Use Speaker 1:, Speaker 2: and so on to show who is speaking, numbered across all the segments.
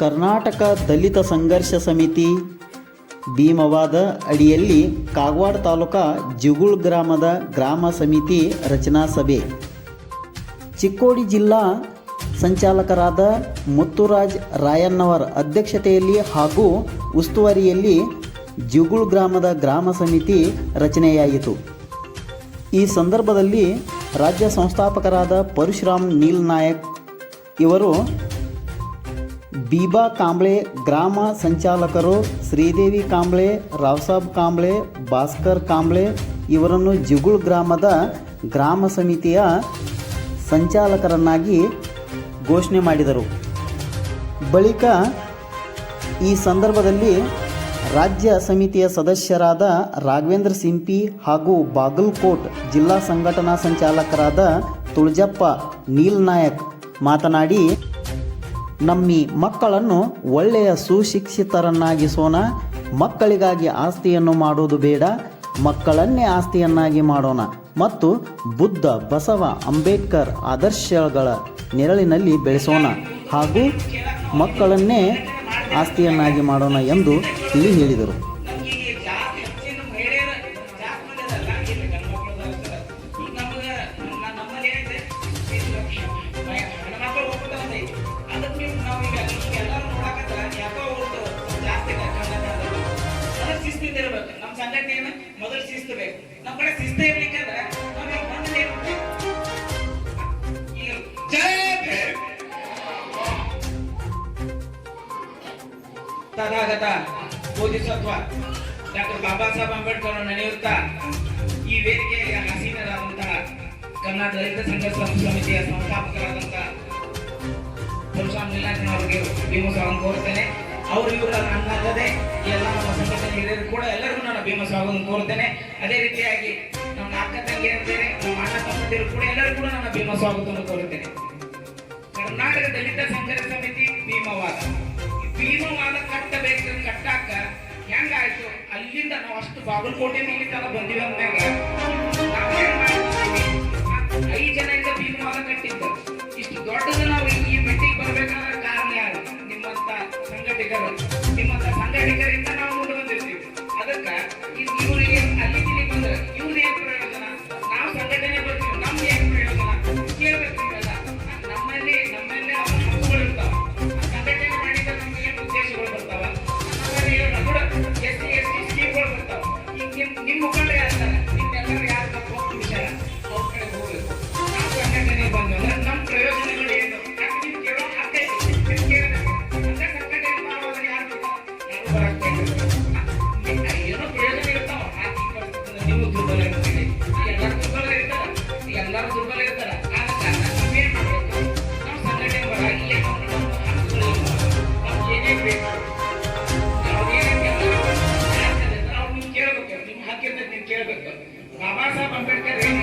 Speaker 1: ಕರ್ನಾಟಕ ದಲಿತ ಸಂಘರ್ಷ ಸಮಿತಿ ಭೀಮವಾದ ಅಡಿಯಲ್ಲಿ ಕಾಗವಾಡ ತಾಲೂಕಾ ಜಿಗುಳ್ ಗ್ರಾಮದ ಗ್ರಾಮ ಸಮಿತಿ ರಚನಾ ಸಭೆ. ಚಿಕ್ಕೋಡಿ ಜಿಲ್ಲಾ ಸಂಚಾಲಕರಾದ ಮುತ್ತುರಾಜ್ ರಾಯಣ್ಣವರ ಅಧ್ಯಕ್ಷತೆಯಲ್ಲಿ ಹಾಗೂ ಉಸ್ತುವಾರಿಯಲ್ಲಿ ಜುಗುಳ್ ಗ್ರಾಮದ ಗ್ರಾಮ ಸಮಿತಿ ರಚನೆಯಾಯಿತು. ಈ ಸಂದರ್ಭದಲ್ಲಿ ರಾಜ್ಯ ಸಂಸ್ಥಾಪಕರಾದ ಪರಶುರಾಮ್ ನೀಲ್ ನಾಯಕ್ ಇವರು ಬೀಬಾ ಕಾಂಬ್ಳೆ ಗ್ರಾಮ ಸಂಚಾಲಕರು ಶ್ರೀದೇವಿ ಕಾಂಬ್ಳೆ, ರಾವ್ಸಾಬ್ ಕಾಂಬ್ಳೆ, ಭಾಸ್ಕರ್ ಕಾಂಬ್ಳೆ ಇವರನ್ನು ಜಿಗುಳ್ ಗ್ರಾಮದ ಗ್ರಾಮ ಸಮಿತಿಯ ಸಂಚಾಲಕರನ್ನಾಗಿ ಘೋಷಣೆ ಮಾಡಿದರು. ಬಳಿಕ ಈ ಸಂದರ್ಭದಲ್ಲಿ ರಾಜ್ಯ ಸಮಿತಿಯ ಸದಸ್ಯರಾದ ರಾಘವೇಂದ್ರ ಸಿಂಪಿ ಹಾಗೂ ಬಾಗಲ್ಕೋಟ್ ಜಿಲ್ಲಾ ಸಂಘಟನಾ ಸಂಚಾಲಕರಾದ ತುಳಜಪ್ಪ ನೀಲ್ ನಾಯಕ್ ಮಾತನಾಡಿ ನಮ್ಮಿ ಮಕ್ಕಳನ್ನು ಒಳ್ಳೆಯ ಸುಶಿಕ್ಷಿತರನ್ನಾಗಿಸೋಣ. ಮಕ್ಕಳಿಗಾಗಿ ಆಸ್ತಿಯನ್ನು ಮಾಡೋದು ಬೇಡ. ಮಕ್ಕಳನ್ನೇ ಆಸ್ತಿಯನ್ನಾಗಿ ಮಾಡೋಣ. ಮತ್ತು ಬುದ್ಧ, ಬಸವ, ಅಂಬೇಡ್ಕರ್ ಆದರ್ಶಗಳ ನೆರಳಿನಲ್ಲಿ ಬೆಳೆಸೋಣ. ಹಾಗೂ ಮಕ್ಕಳನ್ನೇ ಆಸ್ತಿಯನ್ನಾಗಿ ಮಾಡೋಣ ಎಂದು
Speaker 2: ಇಲ್ಲಿ ಹೇಳಿದರು. ಮೊದಲು ಶಿಸ್ತು ಬೇಕು. ನಮ್ಮ ಕಡೆ ಶಿಸ್ತು ಇರ್ಲಿಕ್ಕಂದ್ರೆ ನಾವೀಗ ಬಂದ್ರೆ ಏನಿದೆ ಈಗ ಜೈ ಭೀಮ್. ತಥಾಗತ ಬೋಧಿಸತ್ವ. ಡಾಕ್ಟರ್ ಬಾಬಾ ಸಾಹೇಬ್ ಅಂಬೇಡ್ಕರ್ ಅವರು ನಡೆಯುತ್ತಾ ಈ ವೇದಿಕೆಯಲ್ಲಿ ಹಸೀನರಾದಂತಹ ಕರ್ನಾಟಕ ದಲಿತ ಸಂಘರ್ಷ ಸಮಿತಿಯ ಸಂಸ್ಥಾಪಕರಾದಂತಹ ಪರಶುರಾಮ್ ನೀಲಾಂಜನ ಅವರಿಗೆ ಭೀಮ ಸ್ವಾಗತ ಕೋರುತ್ತೇನೆ ಅವರು ಇವರ ನನ್ನಲ್ಲದೆ ಎಲ್ಲ ನಮ್ಮ ಸಂಘಟನೆ ಹಿರಿಯರು ಕೂಡ ಎಲ್ಲರಿಗೂ ನಾನು ಭೀಮ ಸ್ವಾಗತ ಕೋರುತ್ತೇನೆ. ಅದೇ ರೀತಿಯಾಗಿ ನಮ್ಮ ಅಕ್ಕ ಅಂತೇನೆ ನಮ್ಮ ಅಣ್ಣ ತಮ್ಮಂದಿರು ಕೂಡ ಎಲ್ಲರೂ ಕೂಡ ನಾನು ಭೀಮ ಸ್ವಾಗತವನ್ನು ಕೋರುತ್ತೇನೆ. ಕರ್ನಾಟಕ ದಲಿತ ಸಂಘರ್ಷ ಸಮಿತಿ ಭೀಮವಾದ. ಭೀಮವಾದ ಕಟ್ಟಬೇಕು ಕಟ್ಟಾಕ ಹೆಂಗಾಯ್ತು? ಅಲ್ಲಿಂದ ನಾವು ಅಷ್ಟು ಬಾಗಲಕೋಟೆ ತನಕ ತನ ಸಂಘಟಕರು ನಿಮ್ಮಂತ ಸಂಘಟಕರಿಂದ ನಾವು ಮುಂದೆ ಬಂದಿರ್ತೀವಿ ಅದಕ್ಕ ಇವ್ರಿಗೆ ಅಲ್ಲಿ ಇಲ್ಲಿ ಬಂದ್ರೆ ಇವ್ರ ಏನ್ ಪ್ರಯೋಜನ? ನಾವು ಸಂಘಟನೆ ಕೇಳ್ಬೇಕು ನೀನ್ ಕೇಳ್ಬೇಕು. ಬಾಬಾ ಸಾಹೇಬ್ ಅಂಬೇಡ್ಕರ್ ಏನ್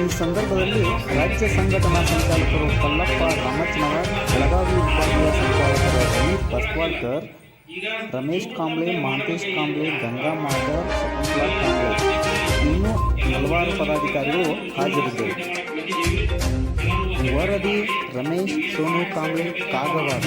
Speaker 1: ಈ ಸಂದರ್ಭದಲ್ಲಿ ರಾಜ್ಯ ಸಂಘಟನಾ ಸಂಚಾಲಕರು ಪಲ್ಲಪ್ಪ ರಾಮಚನವರ್ ಬೆಳಗಾವಿ ವಿಭಾಗೀಯ ಸಂಚಾಲಕರ ಸಮೀಪ್
Speaker 3: ಬಸ್ವಾಳ್ಕರ್,
Speaker 1: ರಮೇಶ್ ಕಾಂಬ್ಳೆ, ಮಾಂತೇಶ್ ಕಾಂಬ್ಳೆ, ಗಂಗಾ ಮಾಧವ್, ಶಕುಂತಲಾ ಕಾಂಬ್ಳೆ. ಇನ್ನೂ ಹಲವಾರು ಪದಾಧಿಕಾರಿಗಳು ಹಾಜರಿದ್ದರು. ವರದಿ ರಮೇಶ್, ಸೋನು ಕಾಂಬ್ಳೆ, ಕಾಗವಾಡ.